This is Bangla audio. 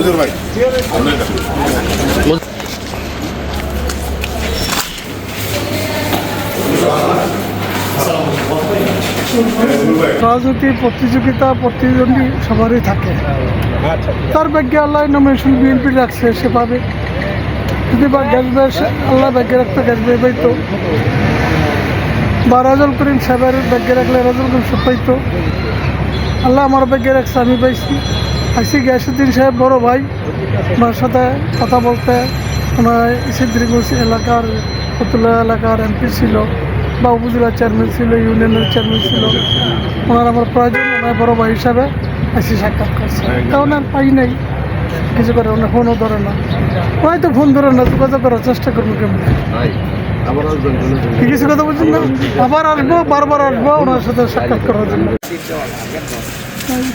মজুর ভাই। কাছে। প্রতিযোগিতা, প্রতিদ্বন্দ্বী সবারই থাকে। তার ভাগ্যে আল্লাহ নমিনেশন বিএনপি রাখছে সে পাবে যদি বা গ্যাসবে আল্লাহ ভাগ্যে রাখতে গ্যাসবে পাইতো। বা রাজল করিম সাহেবের ভাগ্যে রাখলে রাজল করিম সাহেব পাইতো। আল্লাহ আমার ভাগ্যে রাখছে, আমি পাইছি। আইসি গ্যাসুদ্দিন সাহেব বড় ভাই ওনার সাথে কথা বলতে ওনার সিদ্দিরগঞ্জ এলাকার ফতুল্লা এলাকার এমপি ছিল বা উপজেলার চেয়ারম্যান ছিল ইউনিয়নের চেয়ারম্যান ছিল। ওনার আমার প্রয়োজন ওনার বড় ভাই হিসাবে আইসি সাক্ষাৎ করছে। তা ওনার পাই নাই কিছু করে ওনার ফোনও ধরে না। হয়তো ফোন ধরে না যোগাযোগ করার চেষ্টা করব কেমন? কিছু কথা বলছেন না? আবার আসব বারবার আসব ওনার সাথে সাক্ষাৎ করার জন্য।